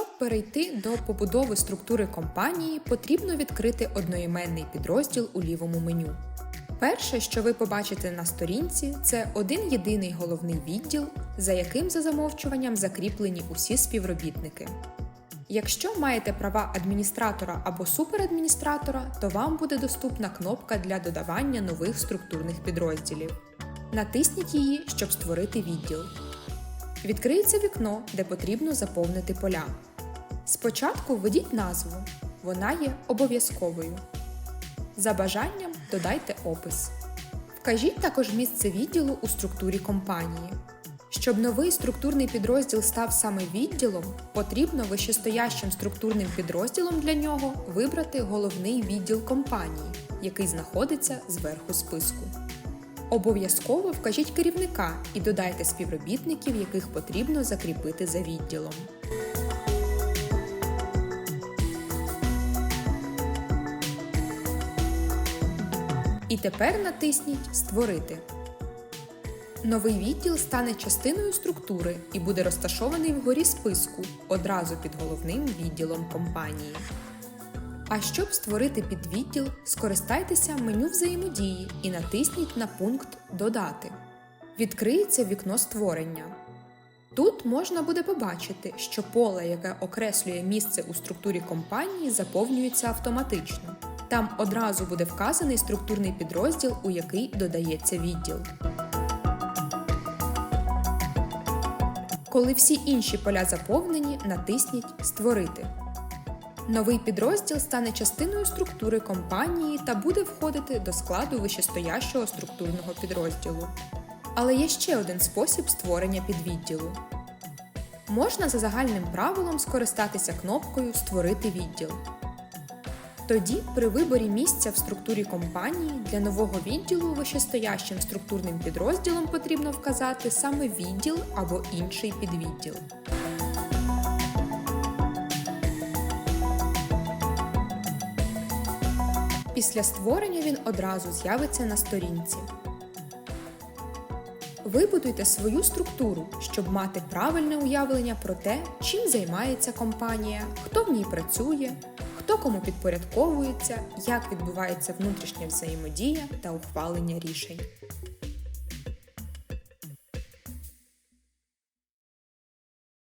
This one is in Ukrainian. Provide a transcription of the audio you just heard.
перейти до побудови структури компанії, потрібно відкрити одноіменний підрозділ у лівому меню. Перше, що ви побачите на сторінці, це один єдиний головний відділ, за яким за замовчуванням закріплені усі співробітники. Якщо маєте права адміністратора або суперадміністратора, то вам буде доступна кнопка для додавання нових структурних підрозділів. Натисніть її, щоб створити відділ. Відкриється вікно, де потрібно заповнити поля. Спочатку введіть назву, вона є обов'язковою. За бажанням додайте опис. Вкажіть також місце відділу у структурі компанії. Щоб новий структурний підрозділ став саме відділом, потрібно вищестоящим структурним підрозділом для нього вибрати головний відділ компанії, який знаходиться зверху списку. Обов'язково вкажіть керівника і додайте співробітників, яких потрібно закріпити за відділом. І тепер натисніть Створити. Новий відділ стане частиною структури і буде розташований вгорі списку одразу під головним відділом компанії. А щоб створити підвідділ, скористайтеся меню взаємодії і натисніть на пункт Додати. Відкриється вікно створення. Тут можна буде побачити, що поле, яке окреслює місце у структурі компанії, заповнюється автоматично. Там одразу буде вказаний структурний підрозділ, у який додається відділ. Коли всі інші поля заповнені, натисніть Створити. Новий підрозділ стане частиною структури компанії та буде входити до складу вищестоящого структурного підрозділу. Але є ще один спосіб створення підвідділу. Можна за загальним правилом скористатися кнопкою Створити відділ. Тоді, при виборі місця в структурі компанії для нового відділу вищестоящим структурним підрозділом потрібно вказати саме відділ або інший підвідділ. Після створення він одразу з'явиться на сторінці. Вибудуйте свою структуру, щоб мати правильне уявлення про те, чим займається компанія, хто в ній працює, хто кому підпорядковується, як відбувається внутрішня взаємодія та ухвалення рішень.